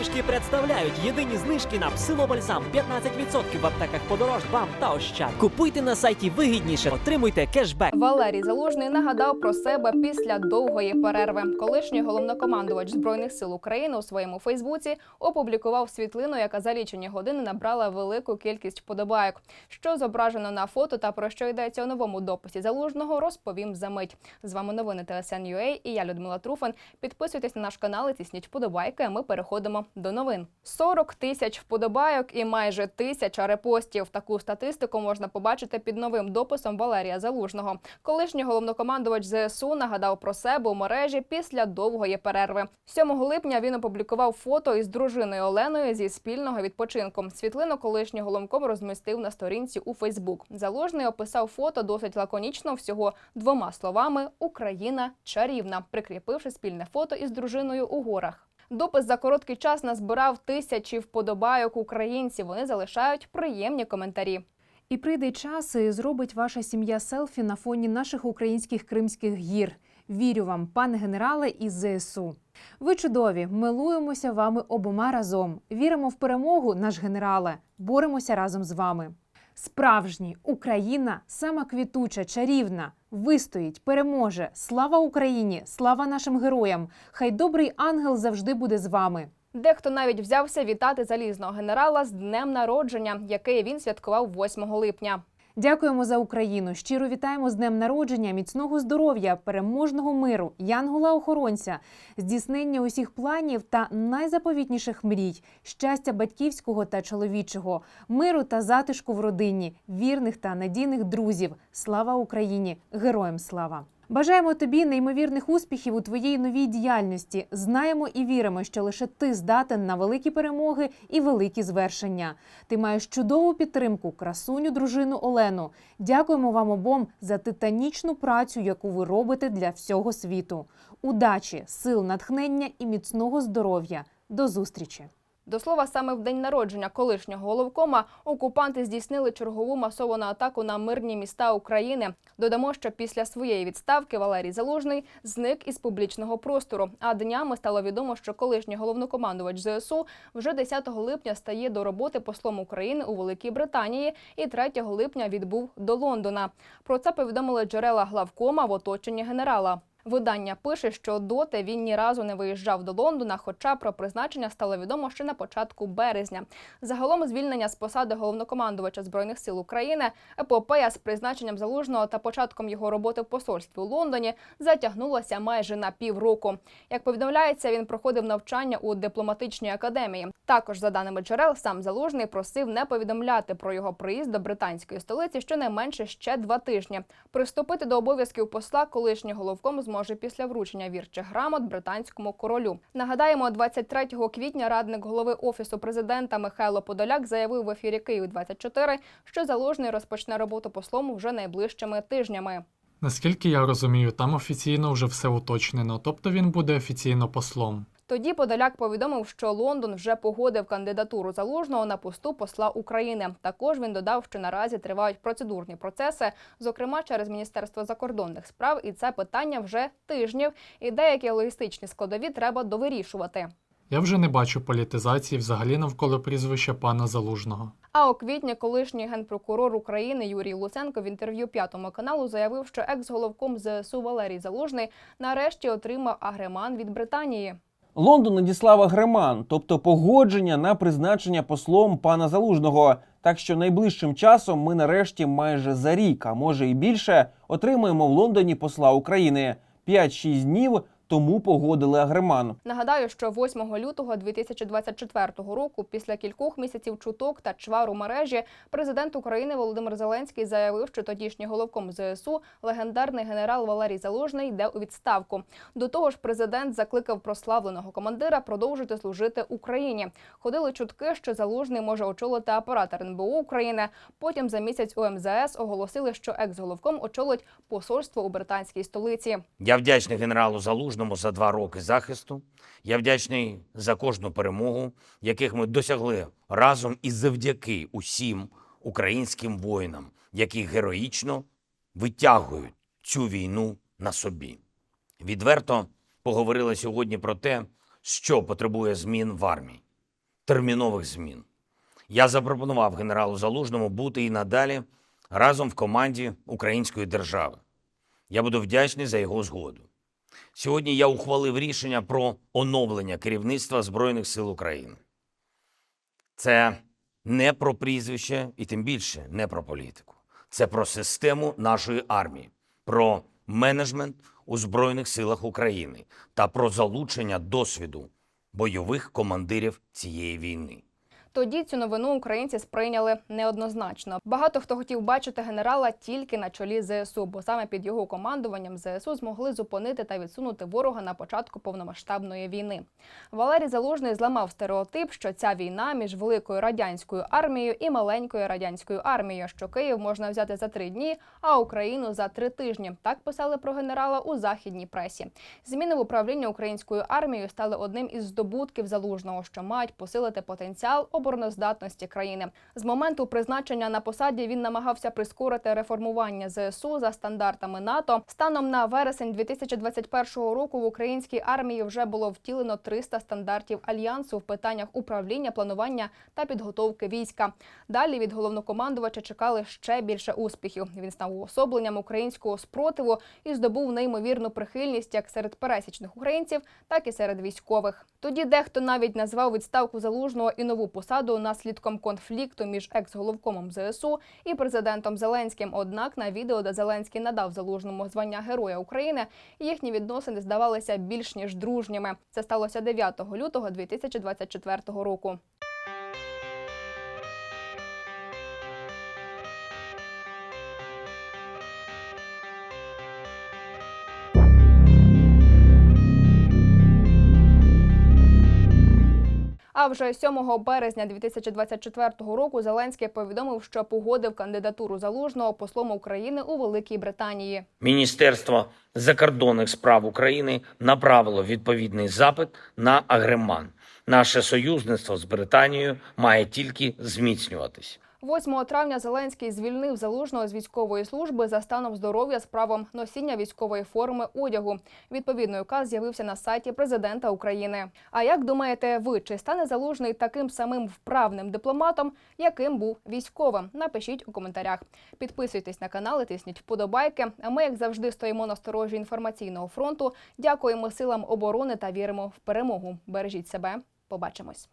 знижки представляють єдині знижки на псилобальзам 15% в аптеках подорож, бам та ощад. Купуйте на сайті вигідніше, отримуйте кешбек. Валерій Залужний нагадав про себе після довгої перерви. Колишній головнокомандувач збройних сил України у своєму Фейсбуці опублікував світлину, яка за лічені години набрала велику кількість вподобайок. Що зображено на фото та про що йдеться у новому дописі залужного, розповім за мить. З вами новини ТСН.UA і я Людмила Труфан. Підписуйтесь на наш канал і тисніть вподобайки. А ми переходимо до новин. 40 тисяч вподобайок і майже тисяча репостів. Таку статистику можна побачити під новим дописом Валерія Залужного. Колишній головнокомандувач ЗСУ нагадав про себе у мережі після довгої перерви. 7 липня він опублікував фото із дружиною Оленою зі спільного відпочинку. Світлину колишній головком розмістив на сторінці у Фейсбук. Залужний описав фото досить лаконічно, всього двома словами Україна чарівна, прикріпивши спільне фото із дружиною у горах. Допис за короткий час назбирав тисячі вподобайок українців. Вони залишають приємні коментарі. І прийде час і зробить ваша сім'я селфі на фоні наших українських кримських гір. Вірю вам, пане генерале із ЗСУ. Ви чудові, милуємося вами обома разом. Віримо в перемогу, наш генерале. Боремося разом з вами. Справжній Україна сама квітуча, чарівна, вистоїть, переможе. Слава Україні! Слава нашим героям! Хай добрий ангел завжди буде з вами. Дехто навіть взявся вітати залізного генерала з днем народження, який він святкував 8 липня. Дякуємо за Україну. Щиро вітаємо з днем народження, міцного здоров'я, переможного миру, янгола охоронця, здійснення усіх планів та найзаповітніших мрій, щастя батьківського та чоловічого, миру та затишку в родині, вірних та надійних друзів. Слава Україні! Героям слава! Бажаємо тобі неймовірних успіхів у твоїй новій діяльності. Знаємо і віримо, що лише ти здатен на великі перемоги і великі звершення. Ти маєш чудову підтримку, красуню, дружину Олену. Дякуємо вам обом за титанічну працю, яку ви робите для всього світу. Удачі, сил, натхнення і міцного здоров'я. До зустрічі! До слова, саме в день народження колишнього головкома окупанти здійснили чергову масовану атаку на мирні міста України. Додамо, що після своєї відставки Валерій Залужний зник із публічного простору. А днями стало відомо, що колишній головнокомандувач ЗСУ вже 10 липня стає до роботи послом України у Великій Британії і 3 липня відбув до Лондона. Про це повідомили джерела главкома в оточенні генерала. Видання пише, що доти він ні разу не виїжджав до Лондона, хоча про призначення стало відомо ще на початку березня. Загалом звільнення з посади головнокомандувача збройних сил України, епопея з призначенням залужного та початком його роботи в посольстві у Лондоні затягнулася майже на півроку. Як повідомляється, він проходив навчання у дипломатичній академії. Також, за даними джерел, сам залужний просив не повідомляти про його приїзд до британської столиці щонайменше ще два тижні. Приступити до обов'язків посла колишній головком зможе після вручення вірчих грамот британському королю. Нагадаємо, 23 квітня радник голови офісу президента Михайло Подоляк заявив в ефірі Київ 24 що залужний розпочне роботу послом вже найближчими тижнями. Наскільки я розумію, там офіційно вже все уточнено, тобто він буде офіційно послом. Тоді Подоляк повідомив, що Лондон вже погодив кандидатуру залужного на посту посла України. Також він додав, що наразі тривають процедурні процеси, зокрема через Міністерство закордонних справ, і це питання вже тижнів. І деякі логістичні складові треба довирішувати. Я вже не бачу політизації взагалі навколо прізвища пана Залужного. А у квітні колишній генпрокурор України Юрій Луценко в інтерв'ю п'ятому каналу заявив, що екс-головком ЗСУ Валерій Залужний нарешті отримав агреман від Британії. Лондон надіслав агреман, тобто погодження на призначення послом пана Залужного. Так що найближчим часом ми нарешті майже за рік, а може і більше, отримаємо в Лондоні посла України. 5-6 днів тому погодили агреман. Нагадаю, що 8 лютого 2024 року, після кількох місяців чуток та чвару мережі, президент України Володимир Зеленський заявив, що тодішній головком ЗСУ легендарний генерал Валерій Залужний йде у відставку. До того ж, президент закликав прославленого командира продовжити служити Україні. Ходили чутки, що Залужний може очолити апарат РНБО України. Потім за місяць у МЗС оголосили, що екс-головком очолить посольство у британській столиці. Я вдячний генералу Залужному за два роки захисту. Я вдячний за кожну перемогу, яких ми досягли разом і завдяки усім українським воїнам, які героїчно витягують цю війну на собі. Відверто поговорили сьогодні про те, що потребує змін в армії. термінових змін. Я запропонував генералу Залужному бути і надалі разом в команді української держави. Я буду вдячний за його згоду. Сьогодні я ухвалив рішення про оновлення керівництва Збройних сил України. Це не про прізвище і тим більше не про політику. Це про систему нашої армії, про менеджмент у Збройних силах України та про залучення досвіду бойових командирів цієї війни. Тоді цю новину українці сприйняли неоднозначно. Багато хто хотів бачити генерала тільки на чолі ЗСУ, бо саме під його командуванням ЗСУ змогли зупинити та відсунути ворога на початку повномасштабної війни. Валерій Залужний зламав стереотип, що ця війна між великою радянською армією і маленькою радянською армією, що Київ можна взяти за три дні, а Україну за три тижні. Так писали про генерала у західній пресі. Зміни в управлінні українською армією стали одним із здобутків залужного, що мають посилити потенціал обороноздатності країни. З моменту призначення на посаді він намагався прискорити реформування ЗСУ за стандартами НАТО. Станом на вересень 2021 року в українській армії вже було втілено 300 стандартів альянсу в питаннях управління, планування та підготовки війська. Далі від головнокомандувача чекали ще більше успіхів. Він став уособленням українського спротиву і здобув неймовірну прихильність як серед пересічних українців, так і серед військових. Тоді дехто навіть назвав відставку залужного і нову посаду наслідком конфлікту між екс-головкомом ЗСУ і президентом Зеленським. Однак на відео, де Зеленський надав залужному звання Героя України, їхні відносини здавалися більш ніж дружніми. Це сталося 9 лютого 2024 року. А вже 7 березня 2024 року Зеленський повідомив, що погодив кандидатуру залужного послом України у Великій Британії. Міністерство закордонних справ України направило відповідний запит на Агреман. Наше союзництво з Британією має тільки зміцнюватись. 8 травня Зеленський звільнив залужного з військової служби за станом здоров'я з правом носіння військової форми одягу. Відповідний указ з'явився на сайті президента України. А як думаєте, ви чи стане залужний таким самим вправним дипломатом, яким був військовим? Напишіть у коментарях. Підписуйтесь на канал, і тисніть вподобайки. А ми, як завжди, стоїмо на сторожі інформаційного фронту. Дякуємо силам оборони та віримо в перемогу. Бережіть себе. Побачимось.